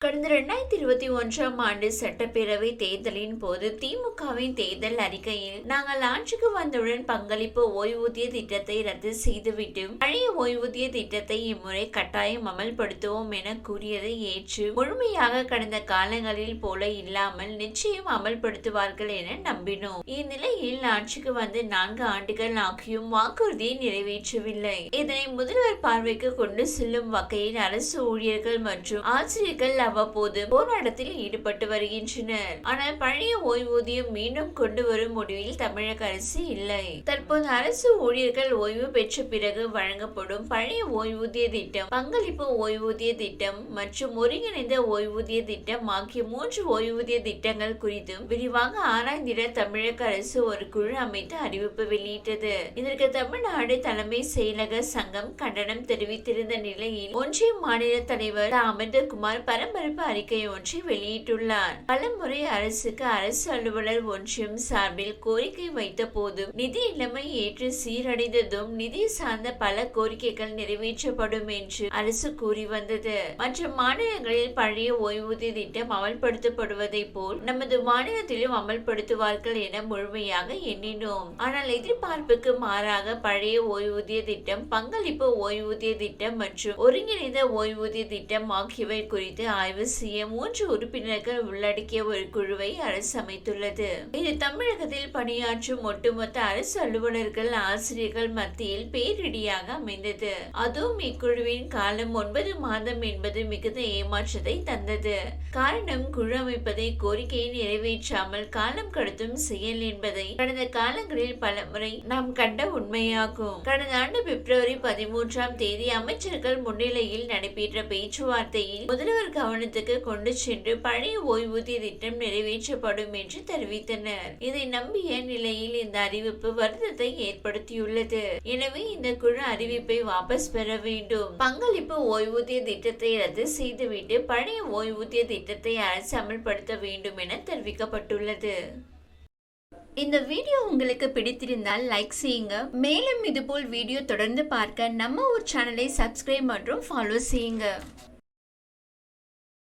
கடந்த இரண்டாயிரத்தி இருபத்தி ஒன்றாம் ஆண்டு சட்டப்பேரவை தேர்தலின் போது திமுகவின் தேர்தல் அறிக்கையில் நாங்கள் ஆட்சிக்கு வந்தவுடன் பங்களிப்பு ஓய்வூதிய திட்டத்தை ரத்து செய்துவிட்டு பழைய ஓய்வூதிய திட்டத்தை இம்முறை கட்டாயம் அமல்படுத்துவோம் என கூறியதை ஏற்று முழுமையாக கடந்த காலங்களில் போல இல்லாமல் நிச்சயம் அமல்படுத்துவார்கள் என நம்பினோம். இந்நிலையில் ஆட்சிக்கு வந்து நான்கு ஆண்டுகள் ஆகியும் வாக்குறுதியை நிறைவேற்றவில்லை. இதனை முதல்வர் பார்வைக்கு கொண்டு செல்லும் வகையில் அரசு ஊழியர்கள் மற்றும் ஆசிரியர்கள் அவ்வப்போது போராட்டத்தில் ஈடுபட்டு வருகின்றனர். ஆனால் பழைய ஓய்வூதியம் மீண்டும் கொண்டு வரும் முடிவில் தமிழக அரசு இல்லை. தற்போது அரசு ஊழியர்கள் ஓய்வு பெற்ற பிறகு வழங்கப்படும் பழைய ஓய்வூதிய திட்டம் பங்களிப்பு ஓய்வூதிய திட்டம் மற்றும் ஒருங்கிணைந்த ஓய்வூதிய திட்டம் ஆகிய மூன்று ஓய்வூதிய திட்டங்கள் குறித்தும் விரிவாக ஆராய்ந்திட தமிழக அரசு ஒரு குழு அமைத்து அறிவிப்பு வெளியிட்டது. இதற்கு தமிழ்நாடு தலைமை செயலக சங்கம் கண்டனம் தெரிவித்திருந்த நிலையில் ஒன்றிய மாநில தலைவர் அமிர்தகுமார் பரம்பரை பரபரப்பு அறிக்கை ஒன்றை வெளியிட்டுள்ளார். பலமுறை அரசுக்கு அரசு அலுவலர் ஒன்றியம் சார்பில் கோரிக்கை வைத்த போதும் நிதி நிலைமை ஏற்று சீரடைந்ததும் நிதி சார்ந்த பல கோரிக்கைகள் நிறைவேற்றப்படும் என்று அரசு கூறி வந்தது. மற்ற மாநிலங்களில் பழைய ஓய்வூதிய திட்டம் அமல்படுத்தப்படுவதை போல் நமது மாநிலத்திலும் அமல்படுத்துவார்கள் என முழுமையாக எண்ணினோம். ஆனால் எதிர்பார்ப்புக்கு மாறாக பழைய ஓய்வூதிய திட்டம் பங்களிப்பு ஓய்வூதிய திட்டம் மற்றும் ஒருங்கிணைந்த ஓய்வூதிய திட்டம் ஆகியவை குறித்து ஆய்வு ஆய்வு செய்ய மூன்று உறுப்பினர்கள் உள்ளடக்கிய ஒரு குழுவை அரசு அமைத்துள்ளது. இது தமிழகத்தில் பணியாற்றும் ஒட்டுமொத்த அரசு அலுவலர்கள் ஆசிரியர்கள் மத்தியில் பேரிடியாக அமைந்தது. அதுவும் இக்குழுவின் காலம் ஒன்பது மாதம் என்பது மிகுந்த ஏமாற்றத்தை தந்தது. காரணம் குழு அமைப்பதை கோரிக்கையை நிறைவேற்றாமல் காலம் கடத்தும் செயல் என்பதை கடந்த காலங்களில் பல முறை நாம் கண்ட உண்மையாகும். கடந்த ஆண்டு பிப்ரவரி பதிமூன்றாம் தேதி அமைச்சர்கள் முன்னிலையில் நடைபெற்ற பேச்சுவார்த்தையில் முதல்வர் கவனம் நிறுவனத்துக்கு கொண்டு சென்று பழைய ஓய்வூதிய திட்டம் நிறைவேற்றப்படும் என்று தெரிவித்தனர். இதை நம்பிய நிலையில் இந்த அறிவிப்பு வருத்தத்தை ஏற்படுத்தியுள்ளது. எனவே இந்த குழு அறிவிப்பை வாபஸ் பெற வேண்டும். பங்களிப்பு ஓய்வூதிய திட்டத்தை ரத்து செய்துவிட்டு பழைய ஓய்வூதிய திட்டத்தை அரசு அமல்படுத்த வேண்டும் என தெரிவிக்கப்பட்டுள்ளது. இந்த வீடியோ உங்களுக்கு பிடித்திருந்தால் லைக் செய்யுங்க. மேலும் இதுபோல் வீடியோ தொடர்ந்து பார்க்க நம்ம ஒரு சேனலை சப்ஸ்கிரைப் மற்றும் ஃபாலோ செய்யுங்க.